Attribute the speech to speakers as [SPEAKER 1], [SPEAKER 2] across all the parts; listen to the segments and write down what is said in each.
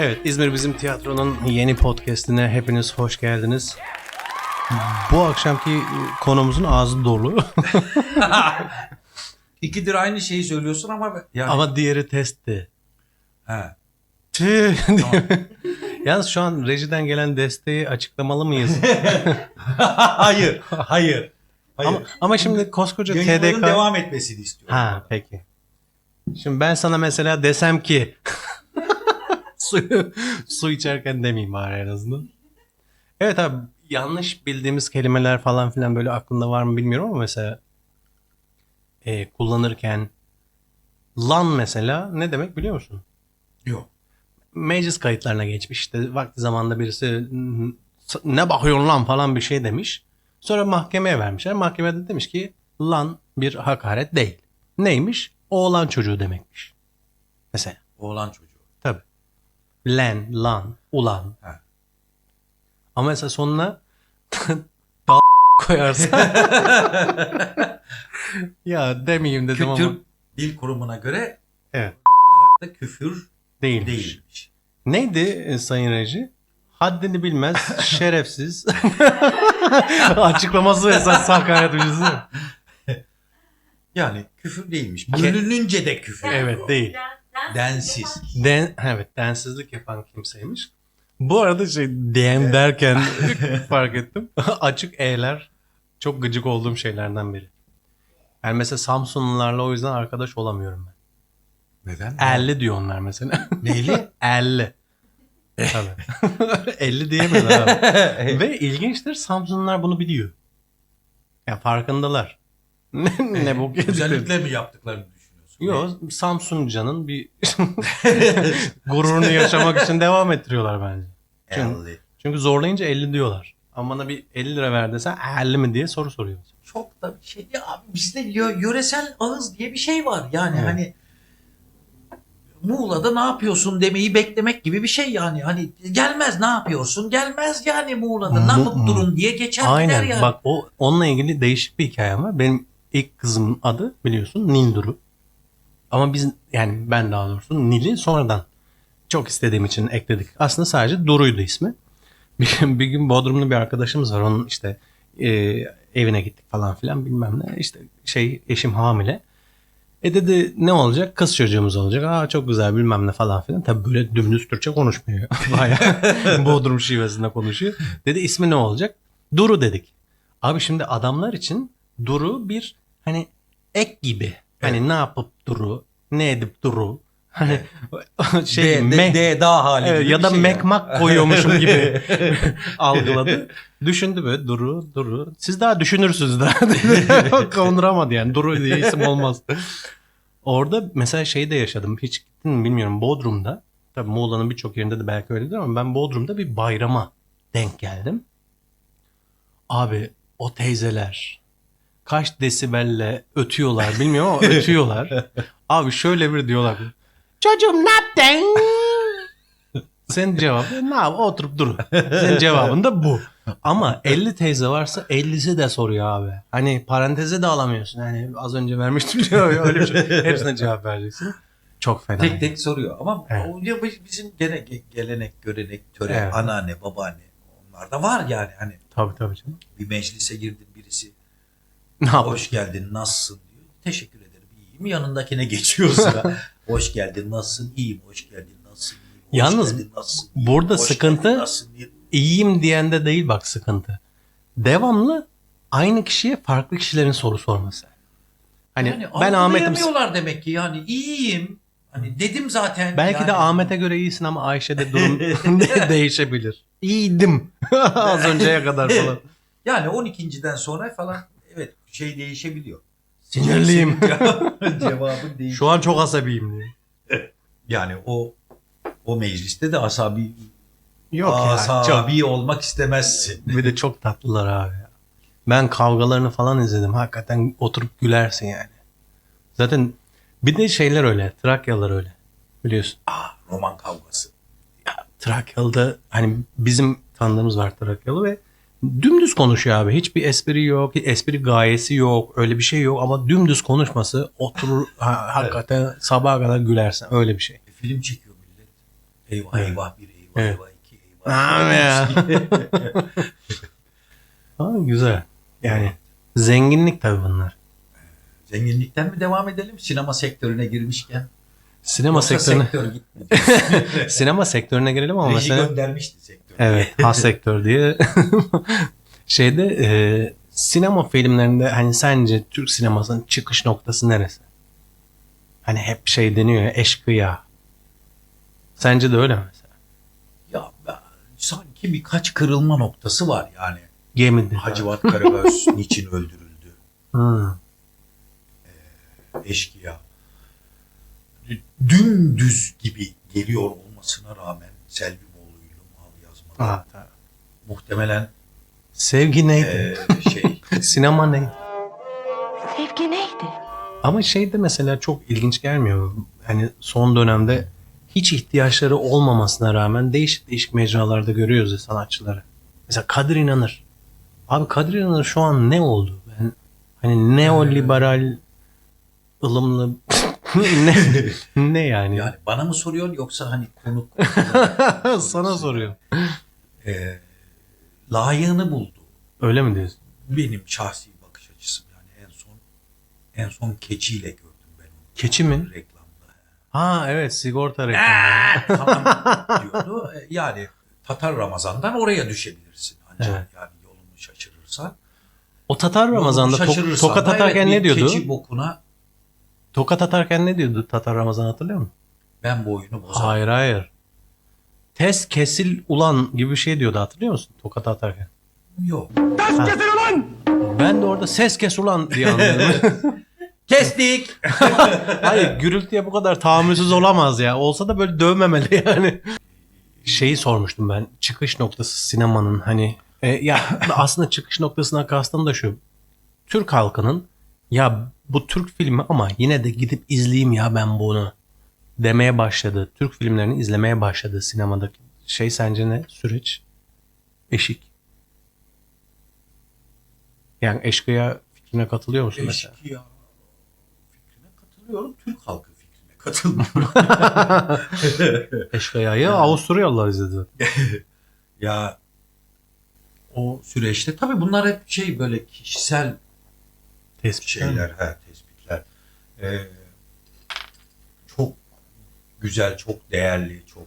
[SPEAKER 1] Evet, İzmir Bizim Tiyatro'nun yeni podcastine hepiniz hoş geldiniz. Bu akşamki konumuzun ağzı dolu
[SPEAKER 2] İkidir aynı şeyi söylüyorsun ama yani
[SPEAKER 1] ama diğeri testti.
[SPEAKER 2] He.
[SPEAKER 1] Tüh. Yalnız şu an rejiden gelen desteği açıklamalı mıyız?
[SPEAKER 2] hayır, hayır. Hayır.
[SPEAKER 1] ama, ama şimdi koskoca
[SPEAKER 2] Yayınların
[SPEAKER 1] TDK...
[SPEAKER 2] devam etmesini istiyorum.
[SPEAKER 1] Ha peki. Şimdi ben sana mesela desem ki suyu su içerken demeyeyim bari en azından. Evet abi yanlış bildiğimiz kelimeler falan filan böyle aklında var mı bilmiyorum ama mesela e, kullanırken lan mesela ne demek biliyor musun?
[SPEAKER 2] Yok.
[SPEAKER 1] Meclis kayıtlarına geçmiş işte vakti zamanında birisi ne bakıyorsun lan falan bir şey demiş. Sonra mahkemeye vermişler. Mahkemede demiş ki lan bir hakaret değil. Neymiş? Oğlan çocuğu demekmiş. Mesela.
[SPEAKER 2] Oğlan çocuğu.
[SPEAKER 1] Len, lan, ulan.
[SPEAKER 2] Ha.
[SPEAKER 1] Ama mesela sonuna da koyarsa ya demeyeyim dedim
[SPEAKER 2] Kültür
[SPEAKER 1] ama
[SPEAKER 2] Dil Kurumu'na göre
[SPEAKER 1] evet
[SPEAKER 2] da küfür
[SPEAKER 1] değilmiş.
[SPEAKER 2] değilmiş.
[SPEAKER 1] Neydi e, Sayın Reji? Haddini bilmez, şerefsiz. Açıklaması esas hakaret ucuzu.
[SPEAKER 2] Yani küfür değilmiş. Bölününce de küfür.
[SPEAKER 1] Evet değil.
[SPEAKER 2] Densiz.
[SPEAKER 1] Den, evet densizlik yapan kimseymiş. Bu arada şey den derken fark ettim. Açık E'ler çok gıcık olduğum şeylerden biri. Yani mesela Samsunlularla o yüzden arkadaş olamıyorum ben.
[SPEAKER 2] Neden?
[SPEAKER 1] 50 diyor onlar mesela.
[SPEAKER 2] Neyli?
[SPEAKER 1] 50. Tabii. 50 diyemez abi. Ve ilginçtir Samsunlular bunu biliyor. Yani farkındalar. ne, bu
[SPEAKER 2] Özellikle mi yaptıklarını?
[SPEAKER 1] Yok Samsuncanın bir gururunu yaşamak için devam ettiriyorlar bence. Çünkü, çünkü zorlayınca 50 diyorlar. Ama bana bir 50 lira ver desen 50 mi diye soru soruyor.
[SPEAKER 2] Çok da bir şey. Ya abi bizde yö- yöresel ağız diye bir şey var. Yani
[SPEAKER 1] Evet.
[SPEAKER 2] hani Muğla'da ne yapıyorsun demeyi beklemek gibi bir şey yani. Hani gelmez ne yapıyorsun? Gelmez yani Muğla'da. Ne
[SPEAKER 1] Mu-
[SPEAKER 2] yapıp durun diye geçer
[SPEAKER 1] Aynen
[SPEAKER 2] gider yani.
[SPEAKER 1] bak o onunla ilgili değişik bir hikayem var. Benim ilk kızımın adı biliyorsun Nilduru. Ama biz yani ben daha doğrusu Nil'i sonradan çok istediğim için ekledik. Aslında sadece Duru'ydu ismi. Bir, gün- bir gün Bodrumlu bir arkadaşımız var. Onun işte e, evine gittik falan filan bilmem ne. İşte şey eşim hamile. E dedi ne olacak? Kız çocuğumuz olacak. Aa çok güzel bilmem ne falan filan. Tabii böyle dümdüz Türkçe konuşmuyor. Bayağı Bodrum şivesinde konuşuyor. Dedi ismi ne olacak? Duru dedik. Abi şimdi adamlar için Duru bir hani ek gibi. Hani ne yapıp Duru, ne edip Duru. Hani şey
[SPEAKER 2] D,
[SPEAKER 1] me-
[SPEAKER 2] D, D daha hali
[SPEAKER 1] Evet, ya da
[SPEAKER 2] şey
[SPEAKER 1] mekmak koyuyormuşum gibi algıladı. Düşündü böyle Duru, Duru. Siz daha düşünürsünüz daha. Konduramadı yani. Duru diye isim olmaz. Orada mesela şey de yaşadım. Hiç gittin mi bilmiyorum. Bodrum'da. Tabii Muğla'nın birçok yerinde de belki öyledir ama ben Bodrum'da bir bayrama denk geldim. Abi o teyzeler kaç desibelle ötüyorlar bilmiyorum ama ötüyorlar. Abi şöyle bir diyorlar. Çocuğum ne yaptın? Senin cevabın ne yap? Oturup dur. Senin cevabın da bu. Ama 50 teyze varsa 50'si de soruyor abi. Hani paranteze de alamıyorsun. Hani az önce vermiştim cevabı. Öyle bir şey. Hepsine cevap vereceksin. Çok fena.
[SPEAKER 2] Tek tek soruyor ama
[SPEAKER 1] Evet.
[SPEAKER 2] o ya biz- bizim gene, gelenek, görenek, töre,
[SPEAKER 1] Evet.
[SPEAKER 2] anneanne, babaanne onlar da var yani hani
[SPEAKER 1] Tabii tabii canım.
[SPEAKER 2] bir meclise girdin birisi? hoş geldin nasılsın diyor. Teşekkür ederim iyiyim yanındakine geçiyor sıra. hoş geldin nasılsın iyiyim hoş geldin nasılsın iyiyim. Hoş
[SPEAKER 1] Yalnız
[SPEAKER 2] geldin, nasılsın,
[SPEAKER 1] burada
[SPEAKER 2] hoş
[SPEAKER 1] sıkıntı-
[SPEAKER 2] geldin, nasılsın, iyiyim.
[SPEAKER 1] İyiyim diyende değil bak sıkıntı. Devamlı aynı kişiye farklı kişilerin soru sorması. Hani
[SPEAKER 2] yani
[SPEAKER 1] ben Ahmet'im.
[SPEAKER 2] demek ki yani iyiyim. Hani dedim zaten.
[SPEAKER 1] Belki de
[SPEAKER 2] yani.
[SPEAKER 1] Ahmet'e göre iyisin ama Ayşe'de durum de- değişebilir. İyiydim. Az önceye kadar falan.
[SPEAKER 2] Yani 12.den sonra falan şey değişebiliyor.
[SPEAKER 1] Sinirliyim.
[SPEAKER 2] Cevabın- Cevabın değiş.
[SPEAKER 1] Şu an çok asabiyim diye.
[SPEAKER 2] Yani o o mecliste de asabi
[SPEAKER 1] Yok ya. Çok.
[SPEAKER 2] asabi olmak istemezsin.
[SPEAKER 1] Bir de çok tatlılar abi. ya. Ben kavgalarını falan izledim. Hakikaten oturup gülersin yani. Zaten bir de şeyler öyle. Trakyalılar öyle. Biliyorsun.
[SPEAKER 2] Ah, roman kavgası.
[SPEAKER 1] Trakyalı'da hani bizim tanıdığımız var Trakyalı ve dümdüz konuşuyor abi. Hiçbir espri yok, bir espri gayesi yok, öyle bir şey yok ama dümdüz konuşması oturur ha- hakikaten sabaha kadar gülersin öyle bir şey.
[SPEAKER 2] E, film çekiyor millet. Eyvah
[SPEAKER 1] Evet.
[SPEAKER 2] eyvah bir eyvah
[SPEAKER 1] Evet.
[SPEAKER 2] eyvah iki eyvah.
[SPEAKER 1] Abi ya. Ha, güzel. Yani zenginlik tabii bunlar.
[SPEAKER 2] Zenginlikten mi devam edelim? Sinema sektörüne girmişken.
[SPEAKER 1] Sinema
[SPEAKER 2] Yoksa
[SPEAKER 1] sektörüne
[SPEAKER 2] sektör
[SPEAKER 1] sinema sektörüne girelim ama
[SPEAKER 2] Reji
[SPEAKER 1] mesela
[SPEAKER 2] göndermişti sektör.
[SPEAKER 1] evet has sektör diye şeyde e, sinema filmlerinde hani sence Türk sinemasının çıkış noktası neresi? Hani hep şey deniyor ya eşkıya. Sence de öyle mi mesela?
[SPEAKER 2] Ya ben, sanki birkaç kırılma noktası var yani.
[SPEAKER 1] Gemidi.
[SPEAKER 2] Hacivat Karagöz niçin öldürüldü?
[SPEAKER 1] Hı.
[SPEAKER 2] Eşkıya. Dümdüz gibi geliyor olmasına rağmen Selvi Boğlu'yla mal yazmalı.
[SPEAKER 1] Aa, tabii.
[SPEAKER 2] Muhtemelen
[SPEAKER 1] Sevgi neydi?
[SPEAKER 2] eee, şey
[SPEAKER 1] Sinema neydi?
[SPEAKER 3] Sevgi neydi?
[SPEAKER 1] Ama şey de mesela çok ilginç gelmiyor. mu? Hani son dönemde hiç ihtiyaçları olmamasına rağmen değişik değişik mecralarda görüyoruz ya sanatçıları. Mesela Kadir İnanır. Abi Kadir İnanır şu an ne oldu? Ben hani neoliberal ılımlı ne ne yani?
[SPEAKER 2] yani bana mı soruyorsun yoksa hani konuk
[SPEAKER 1] Sana soruyorum.
[SPEAKER 2] eee, layığını buldu.
[SPEAKER 1] Öyle mi diyorsun?
[SPEAKER 2] Benim şahsi bakış açısım yani en son en son keçiyle gördüm ben onu.
[SPEAKER 1] Keçi mi?
[SPEAKER 2] Reklamda.
[SPEAKER 1] Ha evet sigorta reklamı.
[SPEAKER 2] tamam diyordu. E, Yani Tatar Ramazan'dan oraya düşebilirsin ancak
[SPEAKER 1] Evet.
[SPEAKER 2] yani yolunu şaşırırsan.
[SPEAKER 1] O Tatar Ramazan'da tok-
[SPEAKER 2] şaşırırsan
[SPEAKER 1] tokat
[SPEAKER 2] da
[SPEAKER 1] atarken
[SPEAKER 2] evet,
[SPEAKER 1] ne
[SPEAKER 2] bir
[SPEAKER 1] diyordu?
[SPEAKER 2] Keçi bokuna
[SPEAKER 1] Tokat atarken ne diyordu Tatar Ramazan hatırlıyor musun?
[SPEAKER 2] ben bu oyunu bozarım.
[SPEAKER 1] Hayır hayır. Tez kesil ulan gibi bir şey diyordu hatırlıyor musun? Tokat atarken.
[SPEAKER 2] Yok.
[SPEAKER 1] Ben de orada ses kes ulan diye anlıyorum.
[SPEAKER 2] Kestik.
[SPEAKER 1] hayır gürültüye bu kadar tahammülsüz olamaz ya. Olsa da böyle dövmemeli yani. Şeyi sormuştum ben. Çıkış noktası sinemanın hani. e, ya aslında çıkış noktasına kastım da şu. Türk halkının ya bu Türk filmi ama yine de gidip izleyeyim ya ben bunu demeye başladı. Türk filmlerini izlemeye başladı sinemadaki şey sence ne süreç? Eşik. Yani eşkıya fikrine katılıyor musun mesela?
[SPEAKER 2] Eşkıya fikrine katılıyorum. Türk halkı fikrine katılmıyorum.
[SPEAKER 1] Eşkıya'yı Avusturyalılar izledi.
[SPEAKER 2] ya o süreçte tabii bunlar hep şey böyle kişisel
[SPEAKER 1] Tespit
[SPEAKER 2] şeyler, he, tespitler. Ee, çok güzel, çok değerli, çok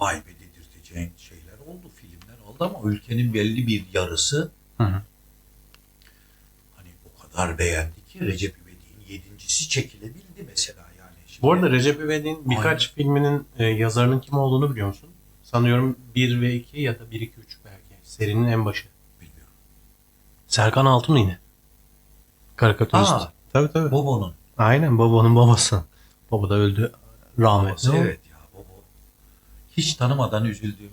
[SPEAKER 2] vay be dedirteceğin şeyler oldu, filmler oldu ama ülkenin belli bir yarısı
[SPEAKER 1] Hı hı.
[SPEAKER 2] hani o kadar beğendi ki Recep İvedik'in yedincisi çekilebildi mesela yani. Şimdi,
[SPEAKER 1] Bu arada Recep İvedik'in birkaç filminin e, yazarının kim olduğunu biliyor musun? Sanıyorum 1 ve 2 ya da 1 2 3 belki. Serinin en başı. Serkan Altun yine. Karikatürist.
[SPEAKER 2] Aa.
[SPEAKER 1] Tabii tabii.
[SPEAKER 2] Bobo'nun
[SPEAKER 1] Aynen babanın babası. Baba da öldü. Rahmetli.
[SPEAKER 2] babası evet ya Bobo. Hiç tanımadan üzüldüğüm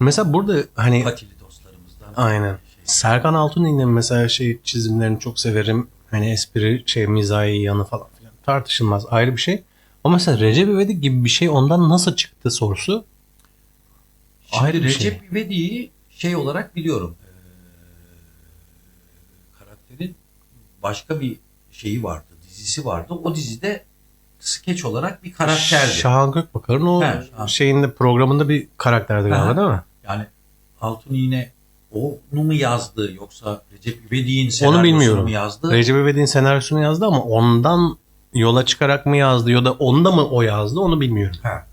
[SPEAKER 1] Mesela burada hani
[SPEAKER 2] katili dostlarımızdan.
[SPEAKER 1] Aynen.
[SPEAKER 2] Şey.
[SPEAKER 1] Serkan Altun'un mesela şey çizimlerini çok severim. Hani espri, şey mizahi yanı falan filan. Tartışılmaz ayrı bir şey. Ama mesela Recep İvedik gibi bir şey ondan nasıl çıktı sorusu
[SPEAKER 2] Şimdi
[SPEAKER 1] Ayrı bir
[SPEAKER 2] Recep İvedik'i şey olarak biliyorum. Ee, karakterin başka bir şeyi vardı, dizisi vardı. O dizide skeç olarak bir karakterdi.
[SPEAKER 1] Şahan Gökbakar'ın o
[SPEAKER 2] He, Şahan.
[SPEAKER 1] şeyinde programında bir karakterdi galiba değil mi?
[SPEAKER 2] Yani Altun yine onu mu yazdı yoksa Recep İvedik'in senaryosunu
[SPEAKER 1] bilmiyorum.
[SPEAKER 2] mu yazdı?
[SPEAKER 1] Recep İvedik'in senaryosunu yazdı ama ondan yola çıkarak mı yazdı ya da onda mı o yazdı onu bilmiyorum.
[SPEAKER 2] Ha.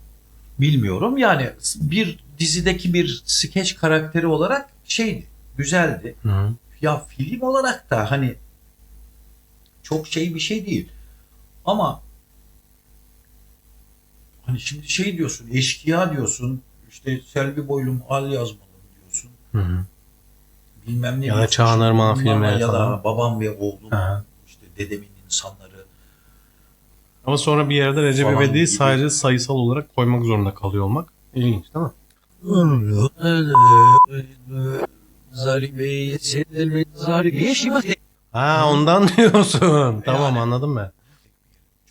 [SPEAKER 2] Bilmiyorum. Yani bir dizideki bir skeç karakteri olarak şeydi, güzeldi.
[SPEAKER 1] Hı.
[SPEAKER 2] ya film olarak da hani çok şey bir şey değil. Ama hani şimdi şey diyorsun, eşkıya diyorsun, işte Selvi Boylum al yazmalı diyorsun.
[SPEAKER 1] Hı hı.
[SPEAKER 2] Bilmem ne
[SPEAKER 1] Ya da
[SPEAKER 2] ne,
[SPEAKER 1] filmleri
[SPEAKER 2] Ya
[SPEAKER 1] falan.
[SPEAKER 2] da babam ve oğlum,
[SPEAKER 1] Aha.
[SPEAKER 2] işte dedemin insanları.
[SPEAKER 1] Ama sonra bir yerde Recep İvedik'i sadece sayısal olarak koymak zorunda kalıyor olmak ilginç değil mi? Ha ondan diyorsun. Tamam anladım ben.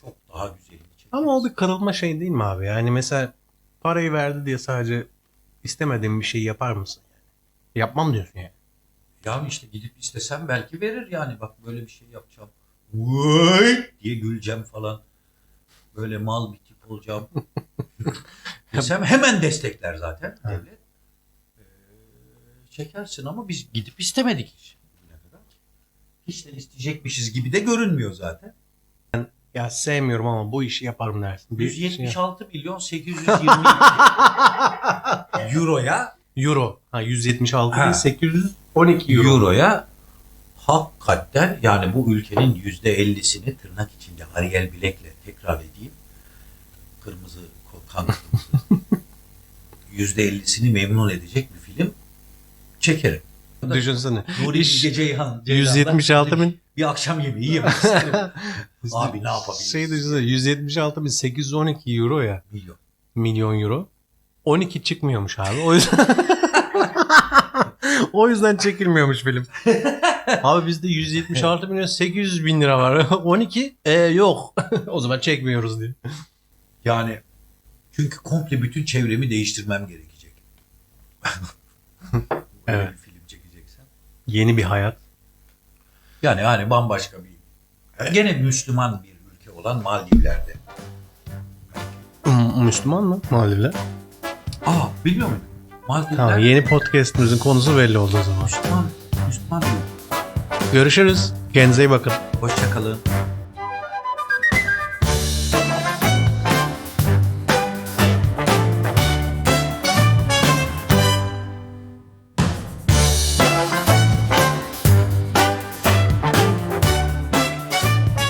[SPEAKER 2] Çok daha güzelini çekti.
[SPEAKER 1] Ama o bir kırılma şey değil mi abi? Yani mesela parayı verdi diye sadece istemediğin bir şeyi yapar mısın? Yapmam diyorsun yani.
[SPEAKER 2] Ya işte gidip istesem belki verir yani. Bak böyle bir şey yapacağım. Vay diye güleceğim falan. Böyle mal bir tip olacağım. Desem hemen destekler zaten devlet. Ee, çekersin ama biz gidip istemedik hiç. De isteyecekmişiz gibi de görünmüyor zaten.
[SPEAKER 1] Ya sevmiyorum ama bu işi yaparım dersin. Bir şey-
[SPEAKER 2] 176 milyon 820 euroya
[SPEAKER 1] Euro. Ha 176
[SPEAKER 2] Ha.
[SPEAKER 1] değil 812 euro.
[SPEAKER 2] euroya hakikaten yani bu ülkenin yüzde ellisini tırnak içinde Ariel Bilek'le tekrar edeyim. Kırmızı ko- kan kırmızı. Yüzde ellisini memnun edecek bir film çekerim.
[SPEAKER 1] Düşünsene.
[SPEAKER 2] Nuri
[SPEAKER 1] İş-
[SPEAKER 2] Bilge Ceyhan.
[SPEAKER 1] 176 bin.
[SPEAKER 2] Bir akşam yemeği yemek isterim. Abi ne yapabiliriz?
[SPEAKER 1] Şey düşünsene 176 bin 812 euro ya.
[SPEAKER 2] Milyon.
[SPEAKER 1] Milyon euro. 12 çıkmıyormuş abi. O yüzden o yüzden çekilmiyormuş film. Abi bizde 176 milyon 800 bin lira var. 12 e, yok. o zaman çekmiyoruz diye.
[SPEAKER 2] Yani çünkü komple bütün çevremi değiştirmem gerekecek.
[SPEAKER 1] Evet. Yeni bir hayat.
[SPEAKER 2] Yani yani bambaşka bir gene Müslüman bir ülke olan Maldivler'de.
[SPEAKER 1] Müslüman mı Maldivler?
[SPEAKER 2] Aa biliyor musun? Maldivler
[SPEAKER 1] Tamam yeni podcastimizin konusu belli oldu o zaman.
[SPEAKER 2] Müslüman, Müslüman bir ülke.
[SPEAKER 1] Görüşürüz. Kendinize iyi bakın.
[SPEAKER 2] Hoşçakalın.